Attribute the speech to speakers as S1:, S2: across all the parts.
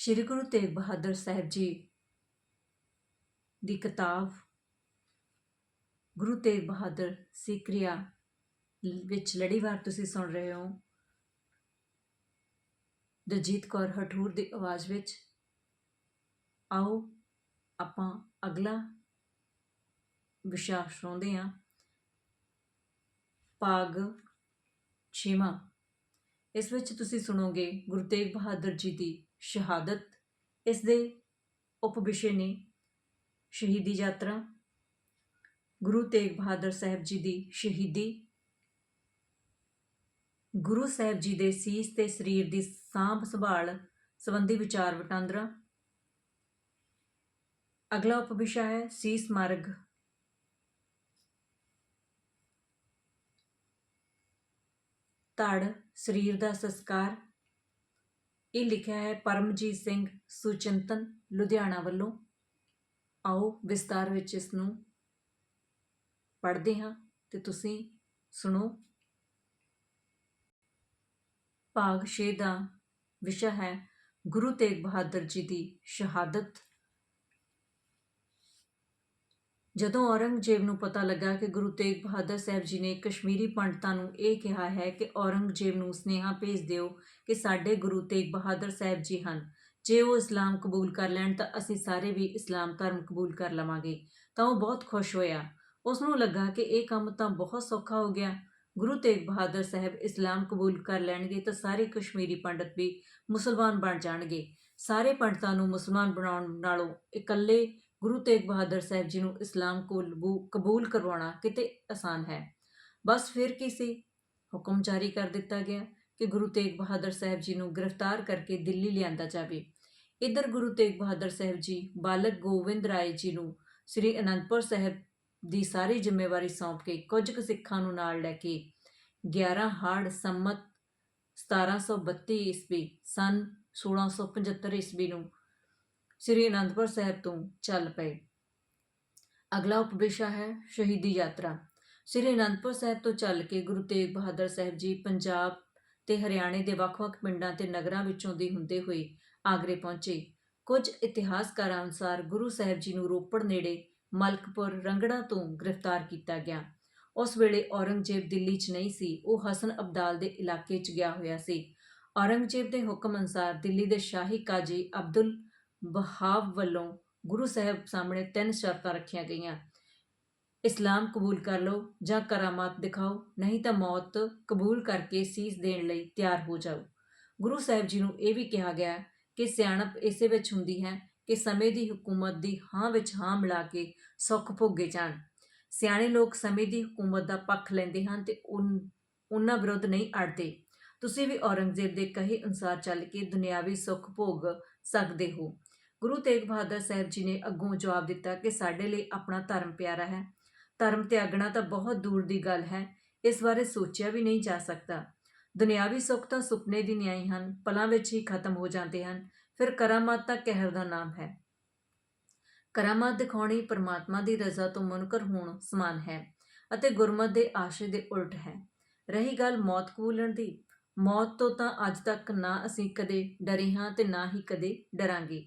S1: ਸ਼੍ਰੀ ਗੁਰੂ ਤੇਗ ਬਹਾਦਰ ਸਾਹਿਬ ਜੀ ਦੀ ਕਿਤਾਬ ਗੁਰੂ ਤੇਗ ਬਹਾਦਰ ਸਿੱਖਿਆ ਵਿੱਚ ਲੜੀਵਾਰ ਤੁਸੀਂ ਸੁਣ ਰਹੇ ਹੋ। ਦਲਜੀਤ ਕੌਰ ਹਠੂਰ ਦੀ ਆਵਾਜ਼ ਵਿੱਚ। ਆਓ ਆਪਾਂ ਅਗਲਾ ਵਿਸ਼ਾ ਸੁਣਦੇ ਹਾਂ। ਭਾਗ ਛੇਵਾਂ। ਇਸ ਵਿੱਚ ਤੁਸੀਂ ਸੁਣੋਗੇ ਗੁਰੂ ਤੇਗ ਬਹਾਦਰ ਜੀ ਦੀ ਸ਼ਹਾਦਤ, ਇਸ ਦੇ ਉਪ ਵਿਸ਼ੇ ਨੇ ਸ਼ਹੀਦੀ ਯਾਤਰਾ, ਗੁਰੂ ਤੇਗ ਬਹਾਦਰ ਸਾਹਿਬ ਜੀ ਦੀ ਸ਼ਹੀਦੀ, ਗੁਰੂ ਸਾਹਿਬ ਜੀ ਦੇ ਸੀਸ ਤੇ ਸਰੀਰ ਦੀ ਸਾਂਭ ਸੰਭਾਲ ਸੰਬੰਧੀ ਵਿਚਾਰ ਵਟਾਂਦਰਾ। ਅਗਲਾ ਉਪ ਵਿਸ਼ਾ ਹੈ ਸੀਸ ਮਾਰਗ। ਧੜ, ਸਰੀਰ ਦਾ ਸੰਸਕਾਰ ਇਹ ਲਿਖਿਆ ਹੈ ਪਰਮਜੀਤ ਸਿੰਘ ਸੁਚਿੰਤਨ, ਲੁਧਿਆਣਾ ਵੱਲੋਂ। ਆਓ ਵਿਸਤਾਰ ਵਿੱਚ ਇਸ ਨੂੰ ਪੜ੍ਹਦੇ ਹਾਂ ਤੇ ਤੁਸੀਂ ਸੁਣੋ। ਭਾਗ 6 ਦਾ ਵਿਸ਼ਾ ਹੈ ਗੁਰੂ ਤੇਗ ਬਹਾਦਰ ਜੀ ਦੀ ਸ਼ਹਾਦਤ। ਜਦੋਂ ਔਰੰਗਜ਼ੇਬ ਨੂੰ ਪਤਾ ਲੱਗਾ ਕਿ ਗੁਰੂ ਤੇਗ ਬਹਾਦਰ ਸਾਹਿਬ ਜੀ ਨੇ ਕਸ਼ਮੀਰੀ ਪੰਡਤਾਂ ਨੂੰ ਇਹ ਕਿਹਾ ਹੈ ਕਿ ਔਰੰਗਜ਼ੇਬ ਨੂੰ ਸੁਨੇਹਾ ਭੇਜ ਦਿਓ ਕਿ ਸਾਡੇ ਗੁਰੂ ਤੇਗ ਬਹਾਦਰ ਸਾਹਿਬ ਜੀ ਹਨ। ਜੇ ਉਹ ਇਸਲਾਮ ਕਬੂਲ ਕਰ ਲੈਣ ਤਾਂ ਅਸੀਂ ਸਾਰੇ ਵੀ ਇਸਲਾਮ ਧਰਮ ਕਬੂਲ ਕਰ ਲਵਾਂਗੇ। ਤਾਂ ਉਹ ਬਹੁਤ ਖੁਸ਼ ਹੋਇਆ। ਉਸ ਨੂੰ ਲੱਗਾ ਕਿ ਇਹ ਕੰਮ ਤਾਂ ਬਹੁਤ ਸੌਖਾ ਹੋ ਗਿਆ। ਗੁਰੂ ਤੇਗ ਬਹਾਦਰ ਸਾਹਿਬ ਇਸਲਾਮ ਕਬੂਲ ਕਰ ਲੈਣਗੇ ਤਾਂ ਸਾਰੇ ਕਸ਼ਮੀਰੀ ਪੰਡਤ ਵੀ ਮੁਸਲਮਾਨ ਬਣ ਜਾਣਗੇ। ਸਾਰੇ ਪੰਡਤਾਂ ਨੂੰ ਮੁਸਲਮਾਨ ਬਣਾਉਣ ਨਾਲੋਂ ਇਕੱਲੇ ਗੁਰੂ ਤੇਗ ਬਹਾਦਰ ਸਾਹਿਬ ਜੀ ਨੂੰ ਇਸਲਾਮ ਕਬੂਲ ਕਰਵਾਉਣਾ ਕਿਤੇ ਆਸਾਨ ਹੈ। ਬਸ ਫਿਰ ਕੀ ਸੀ? ਹੁਕਮ ਜਾਰੀ ਕਰ ਦਿੱਤਾ ਗਿਆ ਕਿ ਗੁਰੂ ਤੇਗ ਬਹਾਦਰ ਸਾਹਿਬ ਜੀ ਨੂੰ ਗ੍ਰਿਫਤਾਰ ਕਰਕੇ ਦਿੱਲੀ ਲਿਆਂਦਾ ਜਾਵੇ। ਇਧਰ ਗੁਰੂ ਤੇਗ ਬਹਾਦਰ ਸਾਹਿਬ ਜੀ, ਬਾਲਕ ਗੋਵਿੰਦ ਰਾਏ ਜੀ ਨੂੰ ਸ੍ਰੀ ਅਨੰਦਪੁਰ ਸਾਹਿਬ ਦੀ ਸਾਰੀ ਜ਼ਿੰਮੇਵਾਰੀ ਸੌਂਪ ਕੇ ਕੁਝ ਕੁ ਸਿੱਖਾਂ ਨੂੰ ਨਾਲ ਲੈ ਕੇ 11 ਹਾੜ ਸੰਮਤ 1732 ਈਸਵੀ, ਸਨ 1675 ਈਸਵੀ ਨੂੰ ਸ੍ਰੀ ਅਨੰਦਪੁਰ ਸਾਹਿਬ ਤੋਂ ਚੱਲ ਪਏ। ਅਗਲਾ ਉਪਵਿਸ਼ਾ ਹੈ ਸ਼ਹੀਦੀ ਯਾਤਰਾ। ਸ੍ਰੀ ਅਨੰਦਪੁਰ ਸਾਹਿਬ ਤੋਂ ਚੱਲ ਕੇ ਗੁਰੂ ਤੇਗ ਬਹਾਦਰ ਸਾਹਿਬ ਜੀ ਪੰਜਾਬ ਤੇ ਹਰਿਆਣੇ ਦੇ ਵੱਖ-ਵੱਖ ਪਿੰਡਾਂ ਤੇ ਨਗਰਾਂ ਵਿੱਚੋਂ ਦੀ ਹੁੰਦੇ ਹੋਏ ਆਗਰੇ ਪਹੁੰਚੇ। ਕੁਝ ਇਤਿਹਾਸਕਾਰਾਂ ਅਨੁਸਾਰ ਗੁਰੂ ਸਾਹਿਬ ਜੀ ਨੂੰ ਰੋਪੜ ਨੇੜੇ ਮਲਕਪੁਰ ਰੰਗੜਾ ਤੋਂ ਗ੍ਰਿਫਤਾਰ ਕੀਤਾ ਗਿਆ। ਉਸ ਵੇਲੇ ਔਰੰਗਜ਼ੇਬ ਦਿੱਲੀ 'ਚ ਨਹੀਂ ਸੀ, ਉਹ ਹਸਨ ਅਬਦਾਲ ਦੇ ਇਲਾਕੇ 'ਚ ਗਿਆ ਹੋਇਆ ਸੀ। ਔਰੰਗਜ਼ੇਬ ਦੇ ਹੁਕਮ ਅਨੁਸਾਰ ਦਿੱਲੀ ਦੇ ਸ਼ਾਹੀ ਕਾਜੀ ਅਬਦੁਲ ਬਹਾਵ ਵੱਲੋਂ ਗੁਰੂ ਸਾਹਿਬ ਸਾਹਮਣੇ ਤਿੰਨ ਸ਼ਰਤਾਂ ਰੱਖੀਆਂ ਗਈਆਂ। ਇਸਲਾਮ ਕਬੂਲ ਕਰ ਲਓ ਜਾਂ ਕਰਾਮਾਤ ਦਿਖਾਓ, ਨਹੀਂ ਤਾਂ ਮੌਤ ਕਬੂਲ ਕਰਕੇ ਸੀਸ ਦੇਣ ਲਈ ਤਿਆਰ ਹੋ ਜਾਓ। ਗੁਰੂ ਸਾਹਿਬ ਜੀ ਨੂੰ ਇਹ ਵੀ ਕਿਹਾ ਗਿਆ ਕਿ ਸਿਆਣਪ ਇਸੇ ਵਿੱਚ ਹੁੰਦੀ ਹੈ ਕਿ ਸਮੇਂ ਦੀ ਹਕੂਮਤ ਦੀ ਹਾਂ ਵਿੱਚ ਹਾਂ ਮਿਲਾ ਕੇ ਸੁੱਖ ਭੋਗੇ ਜਾਣ। ਸਿਆਣੇ ਲੋਕ ਸਮੇਂ ਦੀ ਹਕੂਮਤ ਦਾ ਪੱਖ ਲੈਂਦੇ ਹਨ ਤੇ ਉਹਨਾਂ ਵਿਰੁੱਧ ਨਹੀਂ ਅੜਦੇ। ਤੁਸੀਂ ਵੀ ਔਰੰਗਜ਼ੇਬ ਦੇ ਕਹੇ ਅਨੁਸਾਰ ਚੱਲ ਕੇ ਦੁਨਿਆਵੀ ਸੁੱਖ ਭੋਗ ਸਕਦੇ ਹੋ। ਗੁਰੂ ਤੇਗ ਬਹਾਦਰ ਸਾਹਿਬ ਜੀ ਨੇ ਅੱਗੋਂ ਜਵਾਬ ਦਿੱਤਾ ਕਿ ਸਾਡੇ ਲਈ ਆਪਣਾ ਧਰਮ ਪਿਆਰਾ ਹੈ। ਧਰਮ ਤਿਆਗਣਾ ਤਾਂ ਬਹੁਤ ਦੂਰ ਦੀ ਗੱਲ ਹੈ, ਇਸ ਬਾਰੇ ਸੋਚਿਆ ਵੀ ਨਹੀਂ ਜਾ ਸਕਦਾ। ਦੁਨਿਆਵੀ ਸੁੱਖ ਤਾਂ ਸੁਪਨੇ ਦੀ ਨਿਆਈ ਹਨ, ਪਲਾਂ ਵਿੱਚ ਹੀ ਖਤਮ ਹੋ ਜਾਂਦੇ ਹਨ, ਫਿਰ ਕਰਾਮਾਤ ਤਾਂ ਕਹਿਰ ਦਾ ਨਾਮ ਹੈ। ਕਰਾਮਾਤ ਦਿਖਾਉਣੀ ਪਰਮਾਤਮਾ ਦੀ ਰਜ਼ਾ ਤੋਂ ਮੁਨਕਰ ਹੋਣ ਸਮਾਨ ਹੈ ਅਤੇ ਗੁਰਮਤ ਦੇ ਆਸ਼ੇ ਦੇ ਉਲਟ ਹੈ। ਰਹੀ ਗੱਲ ਮੌਤ ਕਬੂਲਣ ਦੀ, ਮੌਤ ਤੋਂ ਤਾਂ ਅੱਜ ਤੱਕ ਨਾ ਅਸੀਂ ਕਦੇ ਡਰੇ ਹਾਂ ਤੇ ਨਾ ਹੀ ਕਦੇ ਡਰਾਂਗੇ।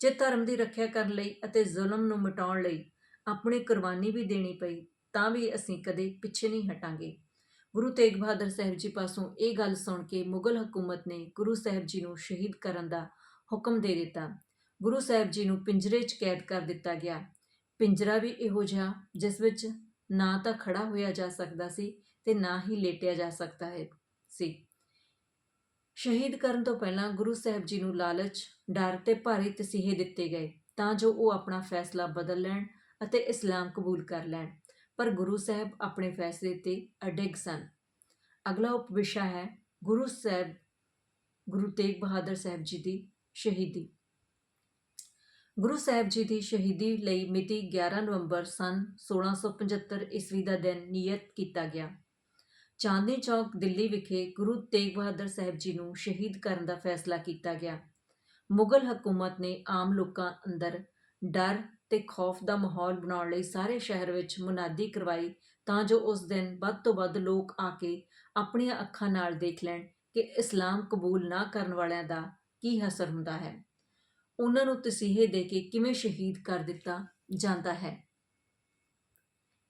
S1: ਜੇ ਧਰਮ ਦੀ ਰੱਖਿਆ ਕਰਨ ਲਈ ਅਤੇ ਜ਼ੁਲਮ ਨੂੰ ਮਿਟਾਉਣ ਲਈ ਆਪਣੀ ਕੁਰਬਾਨੀ ਵੀ ਦੇਣੀ ਪਈ, ਤਾਂ ਵੀ ਅਸੀਂ ਕਦੇ ਪਿੱਛੇ ਨਹੀਂ ਹਟਾਂਗੇ। ਗੁਰੂ ਤੇਗ ਬਹਾਦਰ ਸਾਹਿਬ ਜੀ ਪਾਸੋਂ ਇਹ ਗੱਲ ਸੁਣ ਕੇ ਮੁਗਲ ਹਕੂਮਤ ਨੇ ਗੁਰੂ ਸਾਹਿਬ ਜੀ ਨੂੰ ਸ਼ਹੀਦ ਕਰਨ ਦਾ ਹੁਕਮ ਦੇ ਦਿੱਤਾ। ਗੁਰੂ ਸਾਹਿਬ ਜੀ ਨੂੰ ਪਿੰਜਰੇ 'ਚ ਕੈਦ ਕਰ ਦਿੱਤਾ ਗਿਆ। ਪਿੰਜਰਾ ਵੀ ਇਹੋ ਜਿਹਾ, ਜਿਸ ਵਿੱਚ ਨਾ ਤਾਂ ਖੜਾ ਹੋਇਆ ਜਾ ਸਕਦਾ ਸੀ ਤੇ ਨਾ ਹੀ ਲੇਟਿਆ ਜਾ ਸਕਦਾ ਹੈ ਸੀ। ਸ਼ਹੀਦ ਕਰਨ ਤੋਂ ਪਹਿਲਾਂ ਗੁਰੂ ਸਾਹਿਬ ਜੀ ਨੂੰ ਲਾਲਚ, ਡਰ ਤੇ ਭਾਰੀ ਤਸੀਹੇ ਦਿੱਤੇ ਗਏ ਤਾਂ ਜੋ ਉਹ ਆਪਣਾ ਫੈਸਲਾ ਬਦਲ ਲੈਣ ਅਤੇ ਇਸਲਾਮ ਕਬੂਲ ਕਰ ਲੈਣ। ਪਰ ਗੁਰੂ ਸਾਹਿਬ ਆਪਣੇ ਫੈਸਲੇ ਤੇ ਅਡਿੱਗ ਸਨ। ਅਗਲਾ ਉਪਵਿਸ਼ਾ ਹੈ ਗੁਰੂ ਸਾਹਿਬ, ਗੁਰੂ ਤੇਗ ਬਹਾਦਰ ਸਾਹਿਬ ਜੀ ਦੀ ਸ਼ਹੀਦੀ। ਗੁਰੂ ਸਾਹਿਬ ਜੀ ਦੀ ਸ਼ਹੀਦੀ ਲਈ ਮਿਤੀ 11 ਨਵੰਬਰ ਸਨ 1675 ਈਸਵੀ ਦਾ ਦਿਨ ਨਿਯਤ ਕੀਤਾ ਗਿਆ। ਚਾਂਦਨੀ ਚੌਕ, ਦਿੱਲੀ ਵਿਖੇ ਗੁਰੂ ਤੇਗ ਬਹਾਦਰ ਸਾਹਿਬ ਜੀ ਨੂੰ ਸ਼ਹੀਦ ਕਰਨ ਦਾ ਫੈਸਲਾ ਕੀਤਾ ਗਿਆ। ਮੁਗਲ ਹਕੂਮਤ ਨੇ ਆਮ ਲੋਕਾਂ ਅੰਦਰ ਡਰ ਤੇ ਖੌਫ ਦਾ ਮਾਹੌਲ ਬਣਾਉਣ ਲਈ ਸਾਰੇ ਸ਼ਹਿਰ ਵਿੱਚ ਮੁਨਾਦੀ ਕਰਵਾਈ ਤਾਂ ਜੋ ਉਸ ਦਿਨ ਵੱਧ ਤੋਂ ਵੱਧ ਲੋਕ ਆ ਕੇ ਆਪਣੀਆਂ ਅੱਖਾਂ ਨਾਲ ਦੇਖ ਲੈਣ ਕਿ ਇਸਲਾਮ ਕਬੂਲ ਨਾ ਕਰਨ ਵਾਲਿਆਂ ਦਾ ਕੀ ਹਸਰ ਹੁੰਦਾ ਹੈ। ਉਹਨਾਂ ਨੂੰ ਤਸੀਹੇ ਦੇ ਕੇ ਕਿਵੇਂ ਸ਼ਹੀਦ ਕਰ ਦਿੱਤਾ ਜਾਂਦਾ ਹੈ?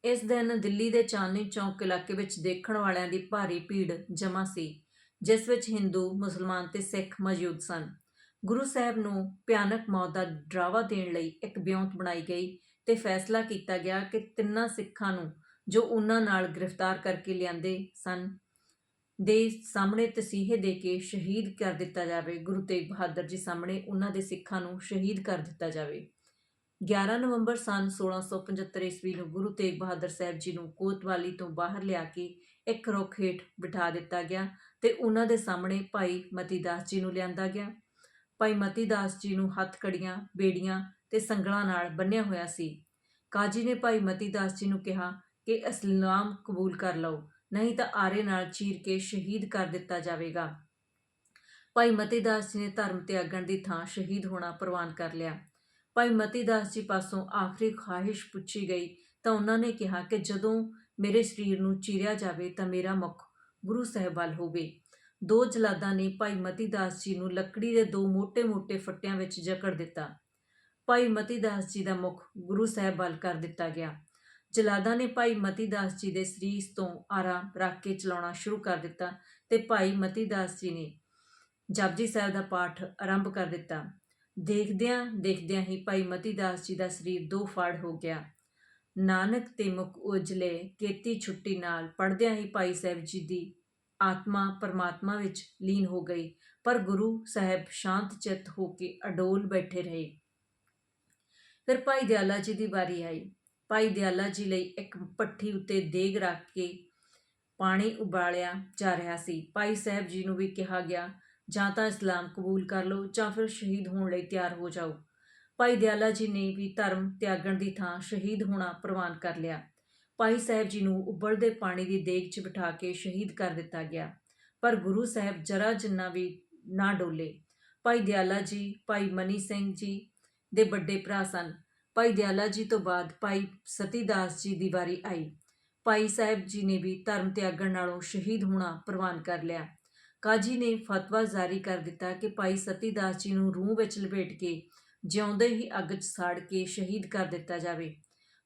S1: ਇਸ ਦਿਨ ਦਿੱਲੀ ਦੇ ਚਾਂਦਨੀ ਚੌਕ ਇਲਾਕੇ ਵਿੱਚ ਦੇਖਣ ਵਾਲਿਆਂ ਦੀ ਭਾਰੀ ਭੀੜ ਜਮ੍ਹਾਂ ਸੀ, ਜਿਸ ਵਿੱਚ ਹਿੰਦੂ, ਮੁਸਲਮਾਨ ਤੇ ਸਿੱਖ ਮੌਜੂਦ ਸਨ। ਗੁਰੂ ਸਾਹਿਬ ਨੂੰ ਭਿਆਨਕ ਮੌਤ ਦਾ ਡਰਾਵਾ ਦੇਣ ਲਈ ਇੱਕ ਬਿਉਂਤ ਬਣਾਈ ਗਈ ਤੇ ਫੈਸਲਾ ਕੀਤਾ ਗਿਆ ਕਿ ਤਿੰਨਾਂ ਸਿੱਖਾਂ ਨੂੰ ਜੋ ਉਹਨਾਂ ਨਾਲ ਗ੍ਰਿਫਤਾਰ ਕਰਕੇ ਲਿਆਂਦੇ ਸਨ, ਦੇ ਸਾਹਮਣੇ ਤਸੀਹੇ ਦੇ ਕੇ ਸ਼ਹੀਦ ਕਰ ਦਿੱਤਾ ਜਾਵੇ। ਗੁਰੂ ਤੇਗ ਬਹਾਦਰ ਜੀ ਸਾਹਮਣੇ ਉਹਨਾਂ ਦੇ ਸਿੱਖਾਂ ਨੂੰ ਸ਼ਹੀਦ ਕਰ ਦਿੱਤਾ ਜਾਵੇ। 11 ਨਵੰਬਰ ਸਨ 1675 ਈਸਵੀ ਨੂੰ ਗੁਰੂ ਤੇਗ ਬਹਾਦਰ ਸਾਹਿਬ ਜੀ ਨੂੰ ਕੋਤਵਾਲੀ ਤੋਂ ਬਾਹਰ ਲਿਆ ਕੇ ਇੱਕ ਰੁੱਖ ਹੇਠ ਬਿਠਾ ਦਿੱਤਾ ਗਿਆ ਤੇ ਉਹਨਾਂ ਦੇ ਸਾਹਮਣੇ ਭਾਈ ਮਤੀਦਾਸ ਜੀ ਨੂੰ ਲਿਆਂਦਾ ਗਿਆ। ਭਾਈ ਮਤੀਦਾਸ ਜੀ ਨੂੰ ਹੱਥ ਕੜੀਆਂ ਬੇੜੀਆਂ ਤੇ ਸੰਗਲਾਂ ਨਾਲ ਬੰਨਿਆ ਹੋਇਆ ਸੀ। ਕਾਜੀ ਨੇ ਭਾਈ ਮਤੀਦਾਸ ਜੀ ਨੂੰ ਕਿਹਾ ਕਿ ਇਸਲਾਮ ਕਬੂਲ ਕਰ ਲਓ, ਨਹੀਂ ਤਾਂ ਆਰੇ ਨਾਲ ਚੀਰ ਕੇ ਸ਼ਹੀਦ ਕਰ ਦਿੱਤਾ ਜਾਵੇਗਾ। ਭਾਈ ਮਤੀਦਾਸ ਜੀ ਨੇ ਧਰਮ ਤਿਆਗਣ ਦੀ ਥਾਂ ਸ਼ਹੀਦ ਹੋਣਾ ਪ੍ਰਵਾਨ ਕਰ ਲਿਆ। ਭਾਈ ਮਤੀ ਦਾਸ ਜੀ ਪਾਸੋਂ ਆਖਰੀ ਖਾਹਿਸ਼ ਪੁੱਛੀ ਗਈ ਤਾਂ ਉਹਨਾਂ ਨੇ ਕਿਹਾ ਕਿ ਜਦੋਂ ਮੇਰੇ ਸਰੀਰ ਨੂੰ ਚੀਰਿਆ ਜਾਵੇ ਤਾਂ ਮੇਰਾ ਮੁਖ ਗੁਰੂ ਸਾਹਿਬ ਵੱਲ ਹੋਵੇ। ਦੋ ਜਲਾਦਾਂ ਨੇ ਭਾਈ ਮਤੀ ਦਾਸ ਜੀ ਨੂੰ ਲੱਕੜੀ ਦੇ ਦੋ ਮੋٹے-ਮੋٹے ਫੱਟਿਆਂ ਵਿੱਚ ਜਕੜ ਦਿੱਤਾ। ਭਾਈ ਮਤੀ ਦਾਸ ਜੀ ਦਾ ਮੁਖ ਗੁਰੂ ਸਾਹਿਬ ਵੱਲ ਕਰ ਦਿੱਤਾ ਗਿਆ। ਜਲਾਦਾਂ ਨੇ ਭਾਈ ਮਤੀ ਦਾਸ ਜੀ ਦੇ ਸਰੀਰ ਤੋਂ ਆਰਾ ਰੱਖ ਕੇ ਚਲਾਉਣਾ ਸ਼ੁਰੂ ਕਰ ਦਿੱਤਾ ਤੇ ਭਾਈ ਮਤੀ ਦਾਸ ਜੀ ਨੇ ਜਪਜੀ ਸਾਹਿਬ ਦਾ ਪਾਠ ਆਰੰਭ ਕਰ ਦਿੱਤਾ। ਦੇਖਦਿਆਂ ਦੇਖਦਿਆਂ ਹੀ ਭਾਈ ਮਤੀ ਦਾਸ ਜੀ ਦਾ ਸਰੀਰ ਦੋ ਫਾੜ ਹੋ ਗਿਆ। ਨਾਨਕ ਤੇ ਮੁਖ ਉਜਲੇ ਕੇਤੀ ਛੁੱਟੀ ਨਾਲ ਪੜਦਿਆਂ ਹੀ ਭਾਈ ਸਾਹਿਬ ਜੀ ਦੀ ਆਤਮਾ ਪਰਮਾਤਮਾ ਵਿੱਚ ਲੀਨ ਹੋ ਗਈ, ਪਰ ਗੁਰੂ ਸਾਹਿਬ ਸ਼ਾਂਤ ਚਿੱਤ ਹੋ ਕੇ ਅਡੋਲ ਬੈਠੇ ਰਹੇ। ਫਿਰ ਭਾਈ ਦਿਆਲਾ ਜੀ ਦੀ ਵਾਰੀ ਆਈ। ਭਾਈ ਦਿਆਲਾ ਜੀ ਲਈ ਇੱਕ ਪੱਠੀ ਉੱਤੇ ਦੇਗ ਰੱਖ ਕੇ ਪਾਣੀ ਉਬਾਲਿਆ ਜਾ ਰਿਹਾ ਸੀ। ਭਾਈ ਸਾਹਿਬ ਜੀ ਨੂੰ ਵੀ ਕਿਹਾ ਗਿਆ ਜਾਂ ਤਾਂ ਇਸਲਾਮ ਕਬੂਲ ਕਰ ਲਓ ਜਾਂ ਫਿਰ ਸ਼ਹੀਦ ਹੋਣ ਲਈ ਤਿਆਰ ਹੋ ਜਾਓ। ਭਾਈ ਦਿਆਲਾ ਜੀ ਨੇ ਵੀ ਧਰਮ ਤਿਆਗਣ ਦੀ ਥਾਂ ਸ਼ਹੀਦ ਹੋਣਾ ਪ੍ਰਵਾਨ ਕਰ ਲਿਆ। ਭਾਈ ਸਾਹਿਬ ਜੀ ਨੂੰ ਉਬਲਦੇ ਪਾਣੀ ਦੀ ਦੇਗ 'ਚ ਬਿਠਾ ਕੇ ਸ਼ਹੀਦ ਕਰ ਦਿੱਤਾ ਗਿਆ। ਪਰ ਗੁਰੂ ਸਾਹਿਬ ਜਰਾ ਜਿੰਨਾ ਵੀ ਨਾ ਡੋਲੇ। ਭਾਈ ਦਿਆਲਾ ਜੀ, ਭਾਈ ਮਨੀ ਸਿੰਘ ਜੀ ਦੇ ਵੱਡੇ ਭਰਾ ਸਨ। ਭਾਈ ਦਿਆਲਾ ਜੀ ਤੋਂ ਬਾਅਦ ਭਾਈ ਸਤੀਦਾਸ ਜੀ ਦੀ ਵਾਰੀ ਆਈ। ਭਾਈ ਸਾਹਿਬ ਜੀ ਨੇ ਵੀ ਧਰਮ ਤਿਆਗਣ ਨਾਲੋਂ ਸ਼ਹੀਦ ਹੋਣਾ ਪ੍ਰਵਾਨ ਕਰ ਲਿਆ। ਕਾਜੀ ਨੇ ਫਤਵਾ ਜਾਰੀ ਕਰ ਦਿੱਤਾ ਕਿ ਭਾਈ ਸਤੀਦਾਸ ਜੀ ਨੂੰ ਰੂਹ ਵਿੱਚ ਲਪੇਟ ਕੇ ਜਿਉਂਦੇ ਹੀ ਅੱਗ 'ਚ ਸਾੜ ਕੇ ਸ਼ਹੀਦ ਕਰ ਦਿੱਤਾ ਜਾਵੇ।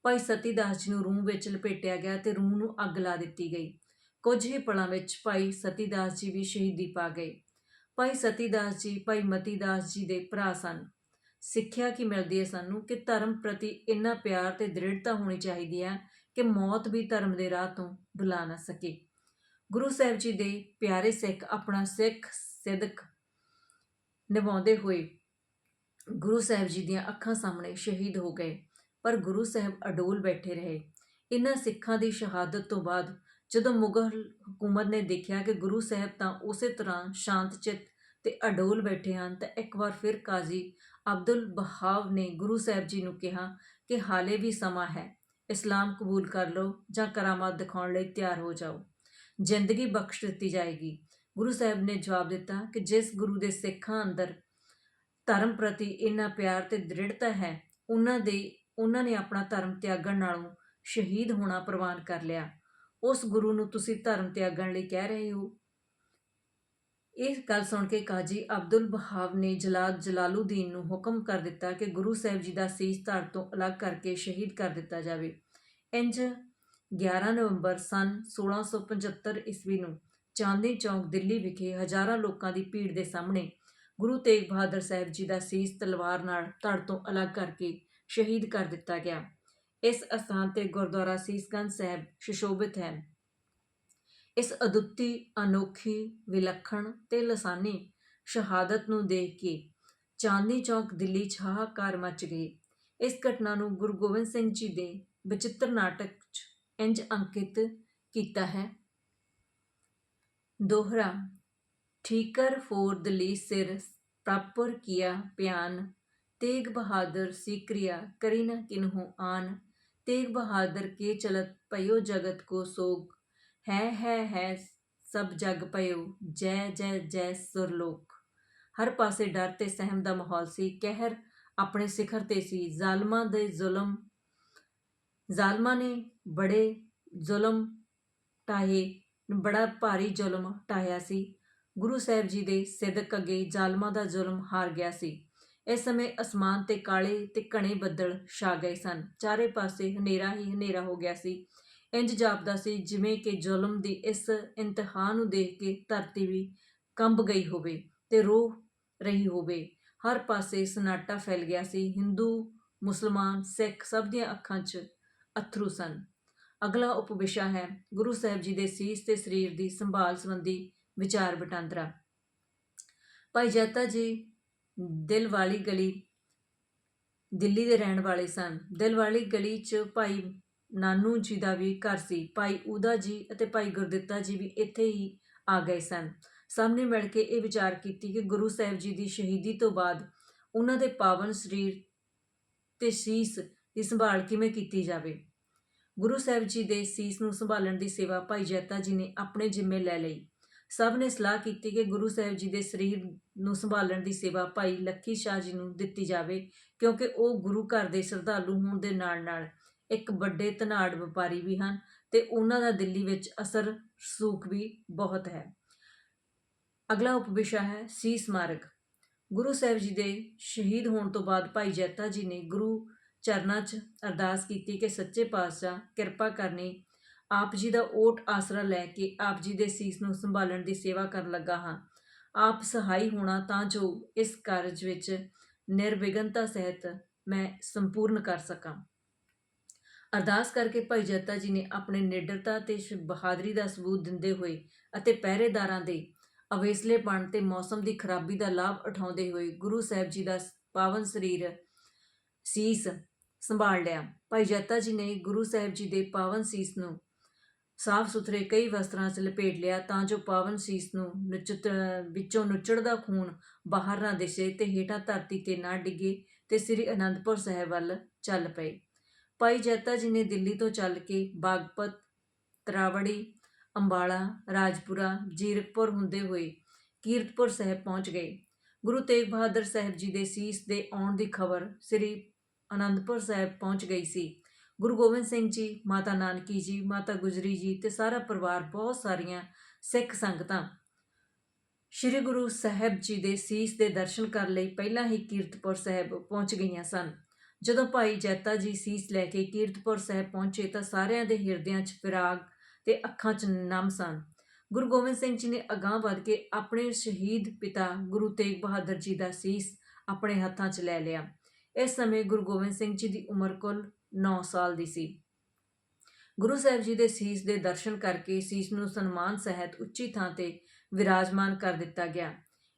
S1: ਭਾਈ ਸਤੀਦਾਸ ਜੀ ਨੂੰ ਰੂਹ ਵਿੱਚ ਲਪੇਟਿਆ ਗਿਆ ਤੇ ਰੂਹ ਨੂੰ ਅੱਗ ਲਾ ਦਿੱਤੀ ਗਈ। ਕੁਝ ਹੀ ਪਲਾਂ ਵਿੱਚ ਭਾਈ ਸਤੀਦਾਸ ਜੀ ਵੀ ਸ਼ਹੀਦੀ ਪਾ ਗਏ। ਭਾਈ ਸਤੀਦਾਸ ਜੀ, ਭਾਈ ਮਤੀਦਾਸ ਜੀ ਦੇ ਭਰਾ ਸਨ। ਸਿੱਖਿਆ ਕੀ ਮਿਲਦੀ ਹੈ ਸਾਨੂੰ ਕਿ ਧਰਮ ਪ੍ਰਤੀ ਇੰਨਾ ਪਿਆਰ ਤੇ ਦ੍ਰਿੜਤਾ ਹੋਣੀ ਚਾਹੀਦੀ ਹੈ ਕਿ ਮੌਤ ਵੀ ਧਰਮ ਦੇ ਰਾਹ ਤੋਂ ਬੁਲਾ ਨਾ ਸਕੇ। ਗੁਰੂ ਸਾਹਿਬ ਜੀ ਦੇ ਪਿਆਰੇ ਸਿੱਖ ਆਪਣਾ ਸਿੱਖ ਸਿਦਕ ਨਿਭਾਉਂਦੇ ਹੋਏ ਗੁਰੂ ਸਾਹਿਬ ਜੀ ਦੀਆਂ ਅੱਖਾਂ ਸਾਹਮਣੇ ਸ਼ਹੀਦ ਹੋ ਗਏ, ਪਰ ਗੁਰੂ ਸਾਹਿਬ ਅਡੋਲ ਬੈਠੇ ਰਹੇ। ਇਨ੍ਹਾਂ ਸਿੱਖਾਂ ਦੀ ਸ਼ਹਾਦਤ ਤੋਂ ਬਾਅਦ ਜਦੋਂ ਮੁਗਲ ਹਕੂਮਤ ਨੇ ਦੇਖਿਆ ਕਿ ਗੁਰੂ ਸਾਹਿਬ ਤਾਂ ਉਸੇ ਤਰ੍ਹਾਂ ਸ਼ਾਂਤ ਚਿੱਤ ਤੇ ਅਡੋਲ ਬੈਠੇ ਹਨ, ਤਾਂ ਇੱਕ ਵਾਰ ਫਿਰ ਕਾਜ਼ੀ ਅਬਦੁਲ ਬਹਾਵ ਨੇ ਗੁਰੂ ਸਾਹਿਬ ਜੀ ਨੂੰ ਕਿਹਾ ਕਿ ਹਾਲੇ ਵੀ ਸਮਾਂ ਹੈ, ਇਸਲਾਮ ਕਬੂਲ ਕਰ ਲਓ ਜਾਂ ਕਰਾਮਾਤ ਦਿਖਾਉਣ ਲਈ ਤਿਆਰ ਹੋ ਜਾਓ। ਜ਼ਿੰਦਗੀ ਬਖਸ਼ ਦਿੱਤੀ ਜਾਏਗੀ। ਗੁਰੂ ਸਾਹਿਬ ਨੇ ਜਵਾਬ ਦਿੱਤਾ ਕਿ ਜਿਸ ਗੁਰੂ ਦੇ ਸਿੱਖਾਂ ਅੰਦਰ ਧਰਮ ਪ੍ਰਤੀ ਇੰਨਾ ਪਿਆਰ ਤੇ ਦ੍ਰਿੜਤਾ ਹੈ, ਉਹਨਾਂ ਦੇ, ਉਹਨਾਂ ਨੇ ਆਪਣਾ ਧਰਮ ਤਿਆਗਣ ਨਾਲੋਂ ਸ਼ਹੀਦ ਹੋਣਾ ਪ੍ਰਵਾਨ ਕਰ ਲਿਆ। ਉਸ ਗੁਰੂ ਨੂੰ ਤੁਸੀਂ ਧਰਮ ਤਿਆਗਣ ਲਈ ਕਹਿ ਰਹੇ ਹੋ? ਇਹ ਗੱਲ ਸੁਣ ਕੇ ਕਾਜੀ ਅਬਦੁਲ ਬਹਾਵ ਨੇ ਜਲਾਦ ਜਲਾਲੂਦੀਨ ਨੂੰ ਹੁਕਮ ਕਰ ਦਿੱਤਾ ਕਿ ਗੁਰੂ ਸਾਹਿਬ ਜੀ ਦਾ ਸੀਸ ਧੜ ਤੋਂ ਅਲੱਗ ਕਰਕੇ ਸ਼ਹੀਦ ਕਰ ਦਿੱਤਾ ਜਾਵੇ। ਇੰਜ 11 ਨਵੰਬਰ ਸਨ 1675 ਈਸਵੀ ਨੂੰ ਚਾਂਦਨੀ ਚੌਕ, ਦਿੱਲੀ ਵਿਖੇ ਹਜ਼ਾਰਾਂ ਲੋਕਾਂ ਦੀ ਭੀੜ ਦੇ ਸਾਹਮਣੇ ਗੁਰੂ ਤੇਗ ਬਹਾਦਰ ਸਾਹਿਬ ਜੀ ਦਾ ਸੀਸ ਤਲਵਾਰ ਨਾਲ ਧੜ ਤੋਂ ਅਲੱਗ ਕਰਕੇ ਸ਼ਹੀਦ ਕਰ ਦਿੱਤਾ ਗਿਆ। ਇਸ ਅਸਥਾਨ ਤੇ ਗੁਰਦੁਆਰਾ ਸੀਸਗੰਜ ਸਾਹਿਬ ਸ਼ਿਸ਼ੋਭਿਤ ਹੈ। ਇਸ ਅਦੁੱਤੀ, ਅਨੋਖੀ, ਵਿਲੱਖਣ ਤੇ ਲਸਾਨੀ ਸ਼ਹਾਦਤ ਨੂੰ ਦੇਖ ਕੇ ਚਾਂਦਨੀ ਚੌਕ, ਦਿੱਲੀ 'ਚ ਹਾਹਾਕਾਰ ਮਚ ਗਈ ਇਸ ਘਟਨਾ ਨੂੰ ਗੁਰੂ ਗੋਬਿੰਦ ਸਿੰਘ ਜੀ ਦੇ ਵਿਚਿੱਤਰ ਨਾਟਕ ਇੰਝ ਅੰਕਿਤ ਕੀਤਾ ਹੈ। ਦੋਹਰਾ, ਠੀਕਰ ਫੋਰ ਦਲੀ ਸਿਰ ਪ੍ਰਾਪਰ ਕੀਆ ਪਿਆਨ, ਤੇਗ ਬਹਾਦਰ ਸੀਕ੍ਰਿਆ ਕਰੀ ਨ ਕਿਨਹੂ ਆਨ, ਤੇਗ ਬਹਾਦਰ ਕੇ ਚਲਤ ਪਇਓ ਜਗਤ ਕੋ ਸੋਗ, ਹੈ ਹੈ ਹੈ ਸਭ ਜਗ ਪਇਓ, ਜੈ ਜੈ ਜੈ ਸੁਰਲੋਕ ਹਰ ਪਾਸੇ ਡਰ ਤੇ ਸਹਿਮ ਦਾ ਮਾਹੌਲ ਸੀ, ਕਹਿਰ ਆਪਣੇ ਸਿਖਰ ਤੇ ਸੀ, ਜ਼ਾਲਮਾਂ ਦੇ ਜ਼ੁਲਮ ਜ਼ਾਲਮਾਂ ਨੇ ਬੜੇ ਜ਼ੁਲਮ ਟਾਹੇ, ਬੜਾ ਭਾਰੀ ਜ਼ੁਲਮ ਟਾਹਿਆ ਸੀ। ਗੁਰੂ ਸਾਹਿਬ ਜੀ ਦੇ ਸਿਦਕ ਅੱਗੇ ਜ਼ਾਲਮਾਂ ਦਾ ਜ਼ੁਲਮ ਹਾਰ ਗਿਆ ਸੀ। ਇਸ ਸਮੇਂ ਅਸਮਾਨ ਤੇ ਕਾਲੇ ਤੇ ਘਣੇ ਬੱਦਲ ਛਾ ਗਏ ਸਨ। ਚਾਰੇ ਪਾਸੇ ਹਨੇਰਾ ਹੀ ਹਨੇਰਾ ਹੋ ਗਿਆ ਸੀ। ਇੰਜ ਜਾਪਦਾ ਸੀ ਜਿਵੇਂ ਕਿ ਜ਼ੁਲਮ ਦੀ ਇਸ ਇੰਤਹਾ ਨੂੰ ਦੇਖ ਕੇ ਧਰਤੀ ਵੀ ਕੰਬ ਗਈ ਹੋਵੇ ਤੇ ਰੋ ਰਹੀ ਹੋਵੇ। ਹਰ ਪਾਸੇ ਸਨਾਟਾ ਫੈਲ ਗਿਆ ਸੀ। ਹਿੰਦੂ, ਮੁਸਲਮਾਨ, ਸਿੱਖ ਸਭ ਦੀਆਂ ਅੱਖਾਂ 'ਚ ਅਥਰੂ ਸਨ ਅਗਲਾ ਉਪਵਿਸ਼ਾ ਹੈ ਗੁਰੂ ਸਾਹਿਬ ਜੀ ਦੇ ਸੀਸ ਤੇ ਸਰੀਰ ਦੀ ਸੰਭਾਲ ਸੰਬੰਧੀ ਵਿਚਾਰ ਵਟਾਂਦਰਾ। ਭਾਈ ਜੈਤਾ ਜੀ ਦਿਲ ਵਾਲੀ ਗਲੀ ਦਿੱਲੀ ਦੇ ਰਹਿਣ ਵਾਲੇ ਸਨ। ਦਿਲ ਵਾਲੀ ਗਲੀ 'ਚ ਭਾਈ ਨਾਨੂ ਜੀ ਦਾ ਵੀ ਘਰ ਸੀ। ਭਾਈ ਊਦਾ ਜੀ ਅਤੇ ਭਾਈ ਗੁਰਦਿੱਤਾ ਜੀ ਵੀ ਇੱਥੇ ਹੀ ਆ ਗਏ ਸਨ। ਸਾਹਮਣੇ ਮਿਲ ਕੇ ਇਹ ਵਿਚਾਰ ਕੀਤੀ ਕਿ ਗੁਰੂ ਸਾਹਿਬ ਜੀ ਦੀ ਸ਼ਹੀਦੀ ਤੋਂ ਬਾਅਦ ਉਹਨਾਂ ਦੇ ਪਾਵਨ ਸਰੀਰ ਤੇ ਸੀਸ ਦੀ ਸੰਭਾਲ ਕਿਵੇਂ ਕੀਤੀ ਜਾਵੇ? ਗੁਰੂ ਸਾਹਿਬ ਜੀ ਦੇ ਸੀਸ ਨੂੰ ਸੰਭਾਲਣ ਦੀ ਸੇਵਾ ਭਾਈ ਜੈਤਾ ਜੀ ਨੇ ਆਪਣੇ ਜ਼ਿੰਮੇ ਲੈ ਲਈ। ਸਭ ਨੇ ਸਲਾਹ ਕੀਤੀ ਕਿ ਗੁਰੂ ਸਾਹਿਬ ਜੀ ਦੇ ਸਰੀਰ ਨੂੰ ਸੰਭਾਲਣ ਦੀ ਸੇਵਾ ਭਾਈ ਲੱਖੀ ਸ਼ਾਹ ਜੀ ਨੂੰ ਦਿੱਤੀ ਜਾਵੇ, ਕਿਉਂਕਿ ਉਹ ਗੁਰੂ ਘਰ ਦੇ ਸ਼ਰਧਾਲੂ ਹੋਣ ਦੇ ਨਾਲ-ਨਾਲ ਇੱਕ ਵੱਡੇ ਧਨਾੜ ਵਪਾਰੀ ਵੀ ਹਨ ਤੇ ਉਹਨਾਂ ਦਾ ਦਿੱਲੀ ਵਿੱਚ ਅਸਰ ਸੂਖ ਵੀ ਬਹੁਤ ਹੈ। ਅਗਲਾ ਉਪਵਿਸ਼ਾ ਹੈ ਸੀਸ ਮਾਰਗ। ਗੁਰੂ ਸਾਹਿਬ ਜੀ ਦੇ ਸ਼ਹੀਦ ਹੋਣ ਤੋਂ ਬਾਅਦ ਭਾਈ ਜੈਤਾ ਜੀ ਨੇ ਗੁਰੂ ਚਰਨਾਂ 'ਚ ਅਰਦਾਸ ਕੀਤੀ ਕਿ ਸੱਚੇ ਪਾਤਸ਼ਾਹ ਕਿਰਪਾ ਕਰਨੀ। ਆਪ ਜੀ ਦਾ ਓਟ ਆਸਰਾ ਲੈ ਕੇ ਆਪ ਜੀ ਦੇ ਸੀਸ ਨੂੰ ਸੰਭਾਲਣ ਦੀ ਸੇਵਾ ਕਰਨ ਲੱਗਾ ਹਾਂ। ਆਪ ਸਹਾਈ ਹੋਣਾ ਤਾਂ ਜੋ ਇਸ ਕਾਰਜ ਵਿੱਚ ਨਿਰਵਿਘਨਤਾ ਸਹਿਤ ਮੈਂ ਸੰਪੂਰਨ ਕਰ ਸਕਾਂ। ਅਰਦਾਸ ਕਰਕੇ ਭਾਈ ਜੱਤਾ ਜੀ ਨੇ ਆਪਣੇ ਨਿਡਰਤਾ ਤੇ ਬਹਾਦਰੀ ਦਾ ਸਬੂਤ ਦਿੰਦੇ ਹੋਏ ਅਤੇ ਪਹਿਰੇਦਾਰਾਂ ਦੇ ਅਵੇਸਲੇਪਣ ਤੇ ਮੌਸਮ ਦੀ ਖਰਾਬੀ ਦਾ ਲਾਭ ਉਠਾਉਂਦੇ ਹੋਏ ਗੁਰੂ ਸਾਹਿਬ ਜੀ ਦਾ ਪਾਵਨ ਸਰੀਰ ਸੀਸ ਸੰਭਾਲ ਲਿਆ। ਭਾਈ ਜੱਤਾ ਜੀ ਨੇ ਗੁਰੂ ਸਾਹਿਬ ਜੀ ਦੇ ਪਾਵਨ ਸੀਸ ਨੂੰ ਸਾਫ਼ ਸੁਥਰੇ ਕਈ ਵਸਤਰਾਂ 'ਚ ਲਪੇਟ ਲਿਆ ਤਾਂ ਜੋ ਪਾਵਨ ਸੀਸ ਨੂੰ ਨੁਚਤ, ਵਿੱਚੋਂ ਨੁਚੜਦਾ ਖੂਨ ਬਾਹਰ ਨਾ ਦਿਸੇ ਤੇ ਹੇਠਾਂ ਧਰਤੀ ਤੇ ਨਾ ਡਿੱਗੇ ਤੇ ਸ੍ਰੀ ਅਨੰਦਪੁਰ ਸਾਹਿਬ ਵੱਲ ਚੱਲ ਪਏ। ਭਾਈ ਜੈਤਾ ਜੀ ਨੇ ਦਿੱਲੀ ਤੋਂ ਚੱਲ ਕੇ ਬਾਗਪਤ, ਤਰਾਵੜੀ, ਅੰਬਾਲਾ, ਰਾਜਪੁਰਾ, ਜੀਰਕਪੁਰ ਹੁੰਦੇ ਹੋਏ ਕੀਰਤਪੁਰ ਸਾਹਿਬ ਪਹੁੰਚ ਗਏ। ਗੁਰੂ ਤੇਗ ਬਹਾਦਰ ਸਾਹਿਬ ਜੀ ਦੇ ਸੀਸ ਦੇ ਆਉਣ ਦੀ ਖਬਰ ਸ੍ਰੀ ਅਨੰਦਪੁਰ ਸਾਹਿਬ ਪਹੁੰਚ ਗਈ ਸੀ। ਗੁਰੂ ਗੋਬਿੰਦ ਸਿੰਘ ਜੀ, ਮਾਤਾ ਨਾਨਕੀ ਜੀ, ਮਾਤਾ ਗੁਜਰੀ ਜੀ ਤੇ ਸਾਰਾ ਪਰਿਵਾਰ ਬਹੁਤ ਸਾਰੀਆਂ ਸਿੱਖ ਸੰਗਤਾਂ ਸ੍ਰੀ ਗੁਰੂ ਸਾਹਿਬ ਜੀ ਦੇ ਸੀਸ ਦੇ ਦਰਸ਼ਨ ਕਰਨ ਲਈ ਪਹਿਲਾਂ ਹੀ ਕੀਰਤਪੁਰ ਸਾਹਿਬ ਪਹੁੰਚ ਗਈਆਂ ਸਨ। ਜਦੋਂ ਭਾਈ ਜੈਤਾ ਜੀ ਸੀਸ ਲੈ ਕੇ ਕੀਰਤਪੁਰ ਸਾਹਿਬ ਪਹੁੰਚੇ ਤਾਂ ਸਾਰਿਆਂ ਦੇ ਹਿਰਦਿਆਂ 'ਚ ਫਿਰਾਗ ਤੇ ਅੱਖਾਂ 'ਚ ਨਮ ਸਨ। ਗੁਰੂ ਗੋਬਿੰਦ ਸਿੰਘ ਜੀ ਨੇ ਅਗਾਂਹ ਵਧ ਕੇ ਆਪਣੇ ਸ਼ਹੀਦ ਪਿਤਾ ਗੁਰੂ ਤੇਗ ਬਹਾਦਰ ਜੀ ਦਾ ਸੀਸ ਆਪਣੇ ਹੱਥਾਂ 'ਚ ਲੈ ਲਿਆ। ਇਸ ਸਮੇਂ ਗੁਰੂ ਗੋਬਿੰਦ ਸਿੰਘ ਜੀ ਦੀ ਉਮਰ ਕੁੱਲ 9 ਸਾਲ ਦੀ ਸੀ। ਗੁਰੂ ਸਾਹਿਬ ਜੀ ਦੇ ਸੀਸ ਦੇ ਦਰਸ਼ਨ ਕਰਕੇ ਸੀਸ ਨੂੰ ਸਨਮਾਨ ਸਹਿਤ ਉੱਚੀ ਥਾਂ ਤੇ ਵਿਰਾਜਮਾਨ ਕਰ ਦਿੱਤਾ ਗਿਆ।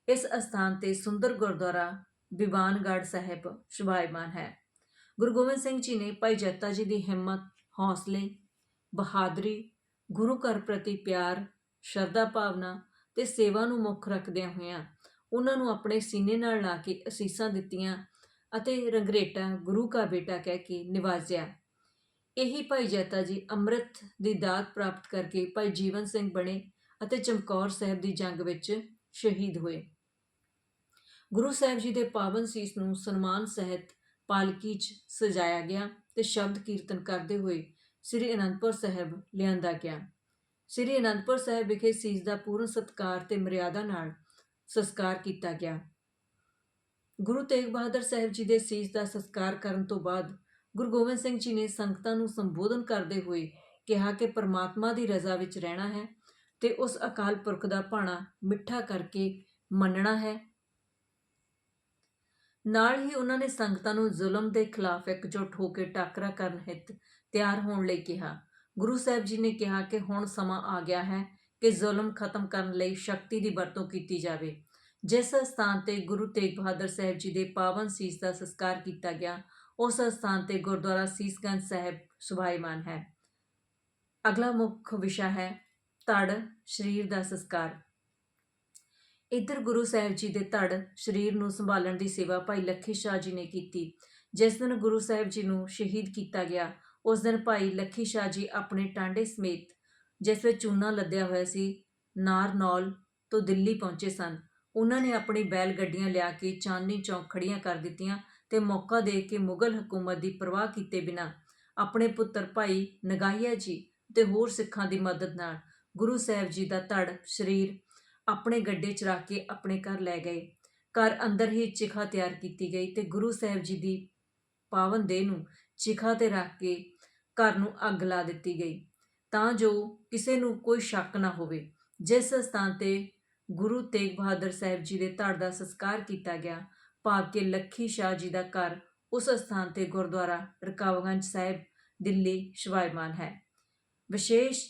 S1: ਇਸ ਅਸਥਾਨ ਤੇ ਸੁੰਦਰ ਗੁਰਦੁਆਰਾ ਬਿਵਾਨਗੜ੍ਹ ਸਾਹਿਬ ਸ਼ੁਭਾਇਮਾਨ ਹੈ। ਗੁਰੂ ਗੋਬਿੰਦ ਸਿੰਘ ਜੀ ਨੇ ਭਾਈ ਜੱਤਾ ਜੀ ਦੀ ਹਿੰਮਤ, ਹੌਸਲੇ, ਬਹਾਦਰੀ, ਗੁਰੂ ਘਰ ਪ੍ਰਤੀ ਪਿਆਰ, ਸ਼ਰਧਾ ਭਾਵਨਾ ਤੇ ਸੇਵਾ ਨੂੰ ਮੁੱਖ ਰੱਖਦਿਆਂ ਹੋਇਆਂ ਉਹਨਾਂ ਨੂੰ ਆਪਣੇ ਸੀਨੇ ਨਾਲ ਲਾ ਕੇ ਅਸੀਸਾਂ ਦਿੱਤੀਆਂ ਅਤੇ ਰੰਗਰੇਟਾ ਗੁਰੂ ਕਾ ਬੇਟਾ ਕਹਿ ਕੇ ਨਿਵਾਜਿਆ। ਇਹੀ ਭਾਈ ਜੈਤਾ ਜੀ ਅੰਮ੍ਰਿਤ ਦੀ ਦਾਤ ਪ੍ਰਾਪਤ ਕਰਕੇ ਭਾਈ ਜੀਵਨ ਸਿੰਘ ਬਣੇ ਅਤੇ ਚਮਕੌਰ ਸਾਹਿਬ ਦੀ ਜੰਗ ਵਿੱਚ ਸ਼ਹੀਦ ਹੋਏ। ਗੁਰੂ ਸਾਹਿਬ ਜੀ ਦੇ ਪਾਵਨ ਸੀਸ ਨੂੰ ਸਨਮਾਨ ਸਹਿਤ ਪਾਲਕੀ 'ਚ ਸਜਾਇਆ ਗਿਆ ਤੇ ਸ਼ਬਦ ਕੀਰਤਨ ਕਰਦੇ ਹੋਏ ਸ੍ਰੀ ਅਨੰਦਪੁਰ ਸਾਹਿਬ ਲਿਆਂਦਾ ਗਿਆ। ਸ੍ਰੀ ਅਨੰਦਪੁਰ ਸਾਹਿਬ ਵਿਖੇ ਸੀਸ ਦਾ ਪੂਰਨ ਸਤਕਾਰ ਤੇ ਮਰਿਆਦਾ ਨਾਲ ਸੰਸਕਾਰ ਕੀਤਾ ਗਿਆ। ਗੁਰੂ ਤੇਗ ਬਹਾਦਰ ਸਾਹਿਬ ਜੀ ਦੇ ਸੀਸ ਦਾ ਸੰਸਕਾਰ ਕਰਨ ਤੋਂ ਬਾਅਦ ਗੁਰੂ ਗੋਬਿੰਦ ਸਿੰਘ ਜੀ ਨੇ ਸੰਗਤਾਂ ਨੂੰ ਸੰਬੋਧਨ ਕਰਦੇ ਹੋਏ ਕਿਹਾ ਕਿ ਪਰਮਾਤਮਾ ਦੀ ਰਜ਼ਾ ਵਿੱਚ ਰਹਿਣਾ ਹੈ ਤੇ ਉਸ ਅਕਾਲ ਪੁਰਖ ਦਾ ਭਾਣਾ ਮਿੱਠਾ ਕਰਕੇ ਮੰਨਣਾ ਹੈ। ਨਾਲ ਹੀ ਉਹਨਾਂ ਨੇ ਸੰਗਤਾਂ ਨੂੰ ਜ਼ੁਲਮ ਦੇ ਖਿਲਾਫ ਇਕਜੁੱਟ ਹੋ ਕੇ ਟਾਕਰਾ ਕਰਨ ਹਿੱਤ ਤਿਆਰ ਹੋਣ ਲਈ ਕਿਹਾ। ਗੁਰੂ ਸਾਹਿਬ ਜੀ ਨੇ ਕਿਹਾ ਕਿ ਹੁਣ ਸਮਾਂ ਆ ਗਿਆ ਹੈ ਕਿ ਜ਼ੁਲਮ ਖਤਮ ਕਰਨ ਲਈ ਸ਼ਕਤੀ ਦੀ ਵਰਤੋਂ ਕੀਤੀ ਜਾਵੇ। ਜਿਸ ਸਥਾਨ ਤੇ ਗੁਰੂ ਤੇਗ ਬਹਾਦਰ ਸਾਹਿਬ ਜੀ ਦੇ ਪਾਵਨ ਸੀਸ ਦਾ ਸੰਸਕਾਰ ਕੀਤਾ ਗਿਆ, ਉਸ ਸਥਾਨ ਤੇ ਗੁਰਦੁਆਰਾ ਸੀਸਗੰਜ ਸਾਹਿਬ ਸੁਭਾਈਮਾਨ ਹੈ। ਅਗਲਾ ਮੁੱਖ ਵਿਸ਼ਾ ਹੈ ਧੜ, ਸਰੀਰ ਦਾ ਸੰਸਕਾਰ। ਇੱਧਰ ਗੁਰੂ ਸਾਹਿਬ ਜੀ ਦੇ ਧੜ, ਸਰੀਰ ਨੂੰ ਸੰਭਾਲਣ ਦੀ ਸੇਵਾ ਭਾਈ ਲੱਖੀ ਸ਼ਾਹ ਜੀ ਨੇ ਕੀਤੀ। ਜਿਸ ਦਿਨ ਗੁਰੂ ਸਾਹਿਬ ਜੀ ਨੂੰ ਸ਼ਹੀਦ ਕੀਤਾ ਗਿਆ, ਉਸ ਦਿਨ ਭਾਈ ਲੱਖੀ ਸ਼ਾਹ ਜੀ ਆਪਣੇ ਟਾਂਡੇ ਸਮੇਤ, ਜਿਸ ਵਿੱਚ ਚੂਨਾ ਲੱਦਿਆ ਹੋਇਆ ਸੀ, ਨਾਰਨੌਲ ਤੋਂ ਦਿੱਲੀ ਪਹੁੰਚੇ ਸਨ। ਉਹਨਾਂ ਨੇ ਆਪਣੀ ਬੈਲ ਗੱਡੀਆਂ ਲਿਆ ਕੇ ਚਾਂਦਨੀ ਚੌਂਕ ਖੜੀਆਂ ਕਰ ਦਿੱਤੀਆਂ ਤੇ ਮੌਕਾ ਦੇ ਕੇ ਮੁਗਲ ਹਕੂਮਤ ਦੀ ਪਰਵਾਹ ਕੀਤੇ ਬਿਨਾ ਆਪਣੇ ਪੁੱਤਰ ਭਾਈ ਨਗਾਹੀਆ ਜੀ ਤੇ ਹੋਰ ਸਿੱਖਾਂ ਦੀ ਮਦਦ ਨਾਲ ਗੁਰੂ ਸਾਹਿਬ ਜੀ ਦਾ ਧੜ, ਸਰੀਰ ਆਪਣੇ ਗੱਡੇ 'ਚ ਰੱਖ ਕੇ ਆਪਣੇ ਘਰ ਲੈ ਗਏ। ਘਰ ਅੰਦਰ ਹੀ ਚਿਖਾ ਤਿਆਰ ਕੀਤੀ ਗਈ ਤੇ ਗੁਰੂ ਸਾਹਿਬ ਜੀ ਦੀ ਪਾਵਨ ਦੇਹ ਨੂੰ ਚਿਖਾ ਤੇ ਰੱਖ ਕੇ ਘਰ ਨੂੰ ਅੱਗ ਲਾ ਦਿੱਤੀ ਗਈ। ਤਾਂ ਜੋ ਕਿਸੇ ਨੂੰ ਕੋਈ ਸ਼ੱਕ ਨਾ ਹੋਵੇ, ਜਿਸ ਸਥਾਨ ਤੇ ਗੁਰੂ ਤੇਗ ਬਹਾਦਰ ਸਾਹਿਬ ਜੀ ਦੇ ਧੜ ਦਾ ਸੰਸਕਾਰ ਕੀਤਾ ਗਿਆ। ਭਾਵ ਕਿ ਲੱਖੀ ਸ਼ਾਹ ਜੀ ਦਾ ਘਰ ਉਸ ਸਥਾਨ ਤੇ ਗੁਰਦੁਆਰਾ ਰਕਾਬਗੰਜ ਸਾਹਿਬ, ਦਿੱਲੀ ਸ਼ਵਾਇਮਾਨ ਹੈ। ਵਿਸ਼ੇਸ਼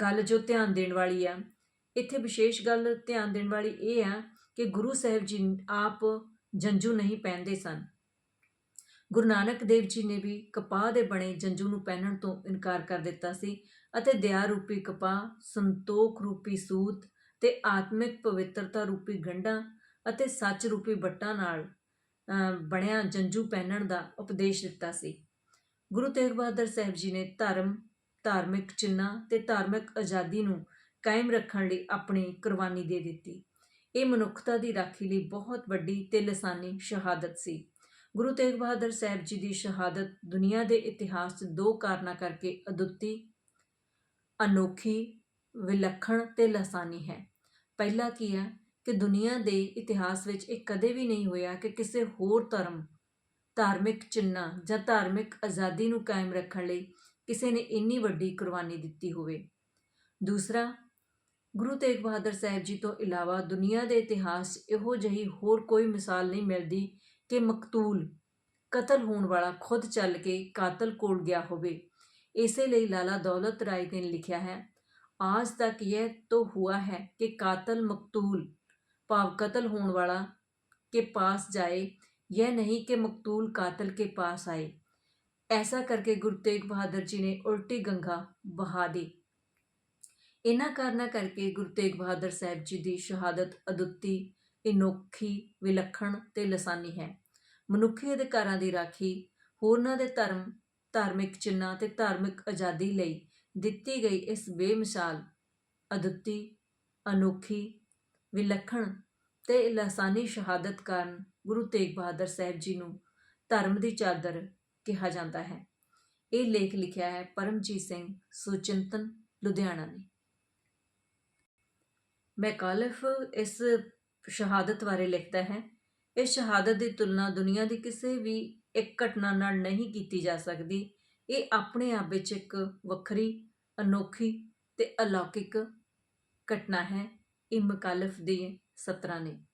S1: ਗੱਲ ਜੋ ਧਿਆਨ ਦੇਣ ਵਾਲੀ ਆ, ਇੱਥੇ ਵਿਸ਼ੇਸ਼ ਗੱਲ ਧਿਆਨ ਦੇਣ ਵਾਲੀ ਇਹ ਆ ਕਿ ਗੁਰੂ ਸਾਹਿਬ ਜੀ ਆਪ ਜੰਜੂ ਨਹੀਂ ਪਹਿਨਦੇ ਸਨ। ਗੁਰੂ ਨਾਨਕ ਦੇਵ ਜੀ ਨੇ ਵੀ ਕਪਾਹ ਦੇ ਬਣੇ ਜੰਜੂ ਨੂੰ ਪਹਿਨਣ ਤੋਂ ਇਨਕਾਰ ਕਰ ਦਿੱਤਾ ਸੀ ਅਤੇ ਦਇਆ ਰੂਪੀ ਕਪਾਹ, ਸੰਤੋਖ ਰੂਪੀ ਸੂਤ ਤੇ ਆਤਮਿਕ ਪਵਿੱਤਰਤਾ ਰੂਪੀ ਗੰਢਾਂ ਅਤੇ ਸੱਚ ਰੂਪੀ ਬੱਟਾਂ ਨਾਲ ਬਣਿਆ ਜੰਜੂ ਪਹਿਨਣ ਦਾ ਉਪਦੇਸ਼ ਦਿੱਤਾ ਸੀ। ਗੁਰੂ ਤੇਗ ਬਹਾਦਰ ਸਾਹਿਬ ਜੀ ਨੇ ਧਰਮ, ਧਾਰਮਿਕ ਚਿੰਨ੍ਹਾਂ ਤੇ ਧਾਰਮਿਕ ਆਜ਼ਾਦੀ ਨੂੰ ਕਾਇਮ ਰੱਖਣ ਲਈ ਆਪਣੀ ਕੁਰਬਾਨੀ ਦੇ ਦਿੱਤੀ। ਇਹ ਮਨੁੱਖਤਾ ਦੀ ਰਾਖੀ ਲਈ ਬਹੁਤ ਵੱਡੀ ਤੇ ਲਸਾਨੀ ਸ਼ਹਾਦਤ ਸੀ। ਗੁਰੂ ਤੇਗ ਬਹਾਦਰ ਸਾਹਿਬ ਜੀ ਦੀ ਸ਼ਹਾਦਤ ਦੁਨੀਆ ਦੇ ਇਤਿਹਾਸ 'ਚ ਦੋ ਕਾਰਨਾਂ ਕਰਕੇ ਅਦੁੱਤੀ, ਅਨੋਖੀ, ਵਿਲੱਖਣ ਤੇ ਲਸਾਨੀ ਹੈ। ਪਹਿਲਾ ਕੀ ਹੈ ਕਿ ਦੁਨੀਆ ਦੇ ਇਤਿਹਾਸ ਵਿੱਚ ਇਹ ਕਦੇ ਵੀ ਨਹੀਂ ਹੋਇਆ ਕਿ ਕਿਸੇ ਹੋਰ ਧਰਮ, ਧਾਰਮਿਕ ਚਿੰਨ੍ਹਾਂ ਜਾਂ ਧਾਰਮਿਕ ਆਜ਼ਾਦੀ ਨੂੰ ਕਾਇਮ ਰੱਖਣ ਲਈ ਕਿਸੇ ਨੇ ਇੰਨੀ ਵੱਡੀ ਕੁਰਬਾਨੀ ਦਿੱਤੀ ਹੋਵੇ। ਦੂਸਰਾ, ਗੁਰੂ ਤੇਗ ਬਹਾਦਰ ਸਾਹਿਬ ਜੀ ਤੋਂ ਇਲਾਵਾ ਦੁਨੀਆ ਦੇ ਇਤਿਹਾਸ 'ਚ ਇਹੋ ਜਿਹੀ ਹੋਰ ਕੋਈ ਮਿਸਾਲ ਨਹੀਂ ਮਿਲਦੀ ਕਿ ਮਕਤੂਲ ਕਤਲ ਹੋਣ ਵਾਲਾ ਖੁਦ ਚੱਲ ਕੇ ਕਾਤਲ ਕੋਲ ਗਿਆ ਹੋਵੇ ਇਸੇ ਲਈ ਲਾਲਾ ਦੌਲਤ ਰਾਏ ਨੇ ਲਿਖਿਆ ਹੈ आज तक यह तो हुआ है कि कातल मकतूल भाव कत्ल होने वाला के पास जाए यह नहीं कि मकतूल कातल के पास आए ऐसा करके गुरु तेग बहादुर जी ने उल्टी गंगा बहा दी ਇਹਨਾਂ ਕਾਰਨਾਂ ਕਰਕੇ ਗੁਰੂ ਤੇਗ ਬਹਾਦਰ ਸਾਹਿਬ ਜੀ ਦੀ ਸ਼ਹਾਦਤ ਅਦੁੱਤੀ ਅਨੋਖੀ ਵਿਲੱਖਣ ਤੇ ਲਸਾਨੀ ਹੈ। ਮਨੁੱਖੀ ਅਧਿਕਾਰਾਂ ਦੀ ਰਾਖੀ ਹੋਰਨਾਂ ਦੇ ਧਰਮ, ਧਾਰਮਿਕ ਚਿੰਨਾਂ ਤੇ ਧਾਰਮਿਕ ਆਜ਼ਾਦੀ ਲਈ ਦਿੱਤੀ ਗਈ ਇਸ ਬੇਮਿਸਾਲ, ਅਦੁੱਤੀ, ਅਨੋਖੀ, ਵਿਲੱਖਣ ਤੇ ਲਸਾਨੀ ਸ਼ਹਾਦਤ ਕਾਰਨ ਗੁਰੂ ਤੇਗ ਬਹਾਦਰ ਸਾਹਿਬ ਜੀ ਨੂੰ ਧਰਮ ਦੀ ਚਾਦਰ ਕਿਹਾ ਜਾਂਦਾ ਹੈ। ਇਹ ਲੇਖ ਲਿਖਿਆ ਹੈ ਪਰਮਜੀਤ ਸਿੰਘ ਸੁਚਿੰਤਨ, ਲੁਧਿਆਣਾ ਨੇ। ਮੈਕਾਲਫ ਇਸ ਸ਼ਹਾਦਤ ਬਾਰੇ ਲਿਖਦਾ ਹੈ ਇਸ ਸ਼ਹਾਦਤ ਦੀ ਤੁਲਨਾ ਦੁਨੀਆ ਦੀ ਕਿਸੇ ਵੀ ਇੱਕ ਘਟਨਾ ਨਾਲ ਨਹੀਂ ਕੀਤੀ ਜਾ ਸਕਦੀ। ਇਹ ਆਪਣੇ ਆਪ ਵਿੱਚ ਇੱਕ ਵੱਖਰੀ, ਅਨੋਖੀ ਤੇ ਅਲੌਕਿਕ ਘਟਨਾ ਹੈ, ਇਹ ਮਕਾਲਫ ਦੇ ਸਤਰਾਂ ਨੇ।